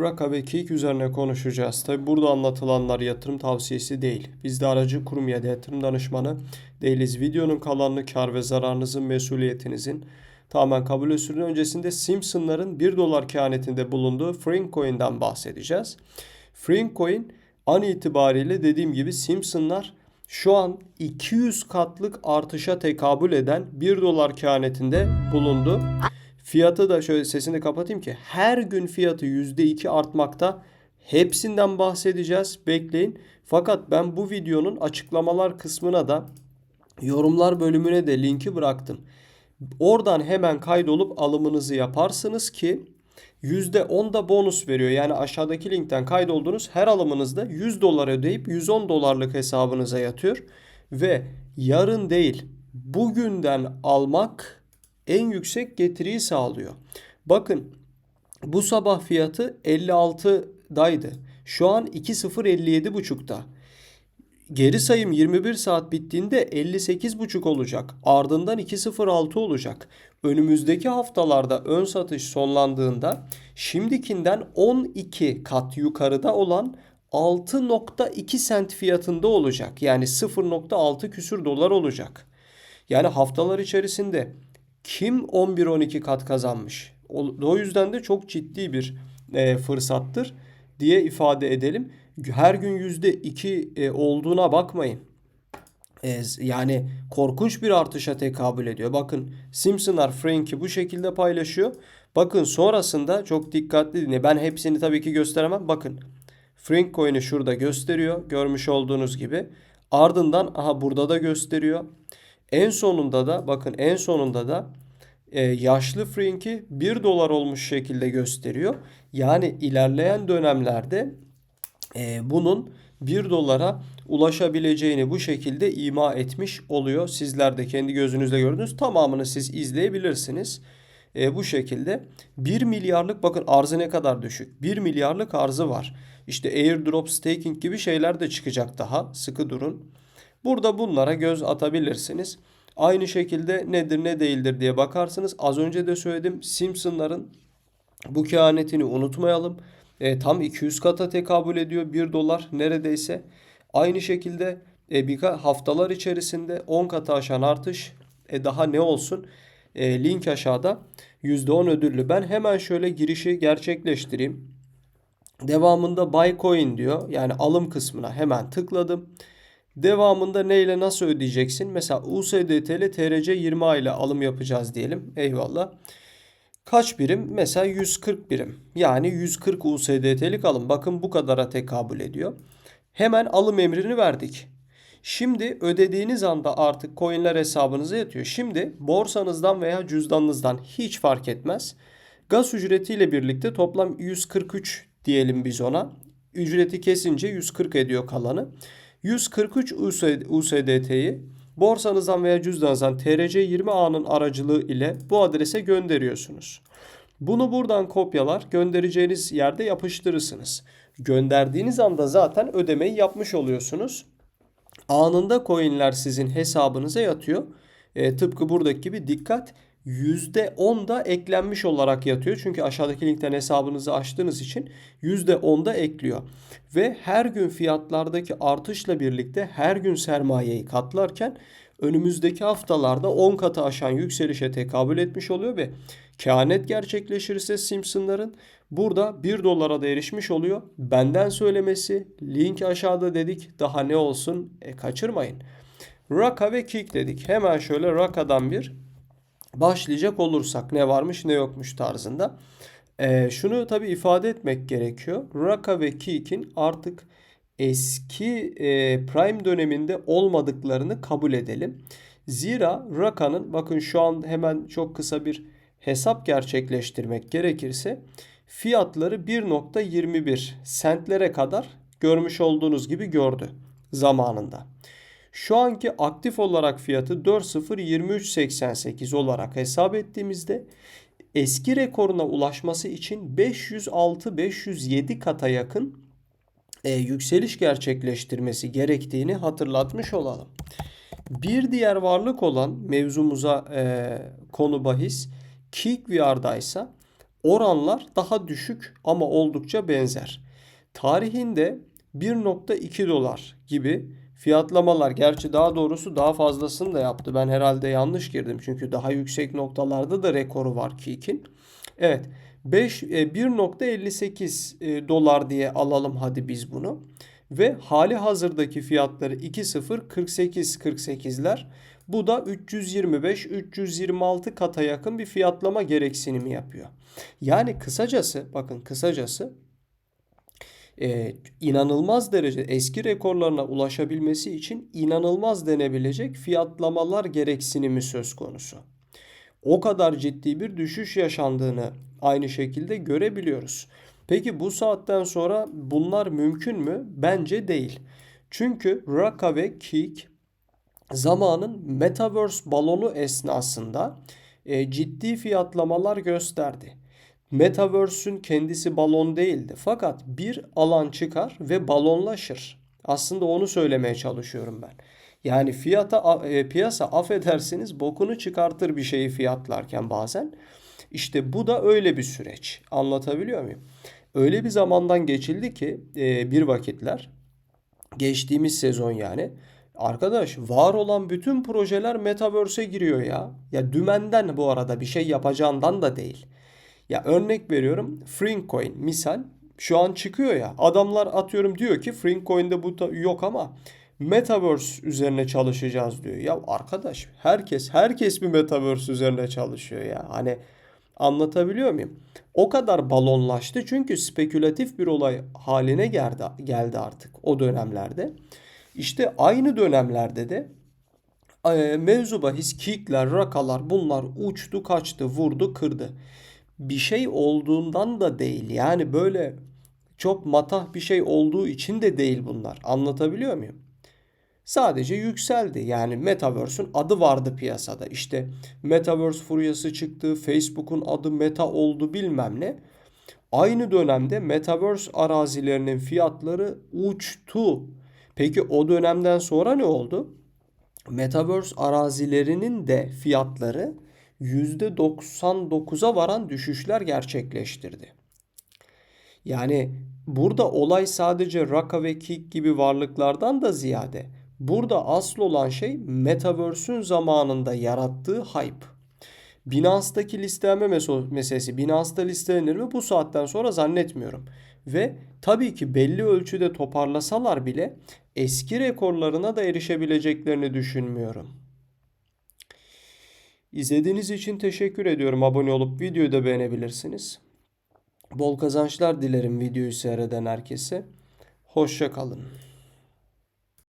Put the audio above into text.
Raka ve Kik üzerine konuşacağız. Tabi burada anlatılanlar yatırım tavsiyesi değil. Biz de aracı kurum ya da yatırım danışmanı değiliz. Videonun kalanını kar ve zararınızın mesuliyetinizin tamamen kabul usulü öncesinde Simpson'ların 1 dolar kehanetinde bulunduğu Coin'den bahsedeceğiz. Coin an itibariyle dediğim gibi Simpson'lar şu an 200 katlık artışa tekabül eden 1 dolar kehanetinde bulundu. Fiyatı da şöyle sesini kapatayım ki her gün fiyatı %2 artmakta. Hepsinden bahsedeceğiz. Bekleyin. Fakat ben bu videonun açıklamalar kısmına da yorumlar bölümüne de linki bıraktım. Oradan hemen kaydolup alımınızı yaparsınız ki %10 da bonus veriyor. Yani aşağıdaki linkten kaydolduğunuz her alımınızda 100 dolar ödeyip 110 dolarlık hesabınıza yatıyor. Ve yarın değil bugünden almak en yüksek getiriyi sağlıyor. Bakın bu sabah fiyatı 56'daydı. Şu an 2.057.5'ta. Geri sayım 21 saat bittiğinde 58.5 olacak. Ardından 2.06 olacak. Önümüzdeki haftalarda ön satış sonlandığında şimdikinden 12 kat yukarıda olan 6.2 sent fiyatında olacak. Yani 0.6 küsür dolar olacak. Yani haftalar içerisinde kim 11-12 kat kazanmış? O yüzden de çok ciddi bir e, fırsattır diye ifade edelim. Her gün %2 e, olduğuna bakmayın. E, yani korkunç bir artışa tekabül ediyor. Bakın Simpsonlar Frank'i bu şekilde paylaşıyor. Bakın sonrasında çok dikkatli dinle. Ben hepsini tabii ki gösteremem. Bakın Frank coin'i şurada gösteriyor. Görmüş olduğunuz gibi. Ardından aha burada da gösteriyor. En sonunda da bakın en sonunda da e, yaşlı Frank'i 1 dolar olmuş şekilde gösteriyor. Yani ilerleyen dönemlerde e, bunun 1 dolara ulaşabileceğini bu şekilde ima etmiş oluyor. Sizler de kendi gözünüzle gördünüz. Tamamını siz izleyebilirsiniz. E, bu şekilde 1 milyarlık bakın arzı ne kadar düşük. 1 milyarlık arzı var. İşte airdrop staking gibi şeyler de çıkacak daha. Sıkı durun. Burada bunlara göz atabilirsiniz. Aynı şekilde nedir ne değildir diye bakarsınız. Az önce de söyledim Simpsonların bu kehanetini unutmayalım. E, tam 200 kata tekabül ediyor 1 dolar neredeyse. Aynı şekilde e, birkaç haftalar içerisinde 10 kata aşan artış e, daha ne olsun? E, link aşağıda %10 ödüllü. Ben hemen şöyle girişi gerçekleştireyim. Devamında buy coin diyor. Yani alım kısmına hemen tıkladım. Devamında ne ile nasıl ödeyeceksin? Mesela USDT ile TRC 20 ile alım yapacağız diyelim. Eyvallah. Kaç birim? Mesela 140 birim. Yani 140 USDT'lik alım. Bakın bu kadara tekabül ediyor. Hemen alım emrini verdik. Şimdi ödediğiniz anda artık coinler hesabınıza yatıyor. Şimdi borsanızdan veya cüzdanınızdan hiç fark etmez. Gaz ücretiyle birlikte toplam 143 diyelim biz ona. Ücreti kesince 140 ediyor kalanı. 143 USDT'yi borsanızdan veya cüzdanınızdan TRC20A'nın aracılığı ile bu adrese gönderiyorsunuz. Bunu buradan kopyalar göndereceğiniz yerde yapıştırırsınız. Gönderdiğiniz anda zaten ödemeyi yapmış oluyorsunuz. Anında coinler sizin hesabınıza yatıyor. E, tıpkı buradaki gibi dikkat %10 da eklenmiş olarak yatıyor. Çünkü aşağıdaki linkten hesabınızı açtığınız için %10 da ekliyor. Ve her gün fiyatlardaki artışla birlikte her gün sermayeyi katlarken önümüzdeki haftalarda 10 katı aşan yükselişe tekabül etmiş oluyor ve kehanet gerçekleşirse Simpsonların burada 1 dolara da erişmiş oluyor. Benden söylemesi link aşağıda dedik daha ne olsun e, kaçırmayın. Raka ve Kick dedik. Hemen şöyle Raka'dan bir başlayacak olursak ne varmış ne yokmuş tarzında. Ee, şunu tabi ifade etmek gerekiyor. Raka ve Kik'in artık eski e, Prime döneminde olmadıklarını kabul edelim. Zira Raka'nın bakın şu an hemen çok kısa bir hesap gerçekleştirmek gerekirse fiyatları 1.21 sentlere kadar görmüş olduğunuz gibi gördü zamanında. Şu anki aktif olarak fiyatı 4.023.88 olarak hesap ettiğimizde eski rekoruna ulaşması için 506-507 kata yakın e, yükseliş gerçekleştirmesi gerektiğini hatırlatmış olalım. Bir diğer varlık olan mevzumuza e, konu bahis KickVR'da ise Oranlar daha düşük ama oldukça benzer. Tarihinde 1.2 dolar gibi fiyatlamalar gerçi daha doğrusu daha fazlasını da yaptı. Ben herhalde yanlış girdim çünkü daha yüksek noktalarda da rekoru var Kik'in. Evet 5 1.58 e, dolar diye alalım hadi biz bunu. Ve hali hazırdaki fiyatları 2.0 48 48'ler. Bu da 325-326 kata yakın bir fiyatlama gereksinimi yapıyor. Yani kısacası bakın kısacası e, inanılmaz derece eski rekorlarına ulaşabilmesi için inanılmaz denebilecek fiyatlamalar gereksinimi söz konusu. O kadar ciddi bir düşüş yaşandığını aynı şekilde görebiliyoruz. Peki bu saatten sonra bunlar mümkün mü? Bence değil. Çünkü Raka ve Kik zamanın Metaverse balonu esnasında e, ciddi fiyatlamalar gösterdi. Metaverse'ün kendisi balon değildi. Fakat bir alan çıkar ve balonlaşır. Aslında onu söylemeye çalışıyorum ben. Yani fiyata e, piyasa affedersiniz bokunu çıkartır bir şeyi fiyatlarken bazen. İşte bu da öyle bir süreç. Anlatabiliyor muyum? Öyle bir zamandan geçildi ki e, bir vakitler geçtiğimiz sezon yani Arkadaş var olan bütün projeler Metaverse'e giriyor ya. Ya dümenden bu arada bir şey yapacağından da değil. Ya örnek veriyorum Coin misal şu an çıkıyor ya. Adamlar atıyorum diyor ki Coin'de bu yok ama Metaverse üzerine çalışacağız diyor. Ya arkadaş herkes herkes bir Metaverse üzerine çalışıyor ya. Hani anlatabiliyor muyum? O kadar balonlaştı çünkü spekülatif bir olay haline geldi, geldi artık o dönemlerde. İşte aynı dönemlerde de mevzu bahis kickler, rakalar bunlar uçtu, kaçtı, vurdu, kırdı. Bir şey olduğundan da değil. Yani böyle çok matah bir şey olduğu için de değil bunlar. Anlatabiliyor muyum? Sadece yükseldi. Yani Metaverse'ün adı vardı piyasada. İşte Metaverse furyası çıktı, Facebook'un adı Meta oldu bilmem ne. Aynı dönemde Metaverse arazilerinin fiyatları uçtu. Peki o dönemden sonra ne oldu? Metaverse arazilerinin de fiyatları %99'a varan düşüşler gerçekleştirdi. Yani burada olay sadece Raka ve Kik gibi varlıklardan da ziyade burada asıl olan şey Metaverse'ün zamanında yarattığı hype. Binance'daki listeleme meselesi Binance'da listelenir mi bu saatten sonra zannetmiyorum. Ve tabii ki belli ölçüde toparlasalar bile eski rekorlarına da erişebileceklerini düşünmüyorum. İzlediğiniz için teşekkür ediyorum. Abone olup videoyu da beğenebilirsiniz. Bol kazançlar dilerim videoyu seyreden herkese. Hoşça kalın.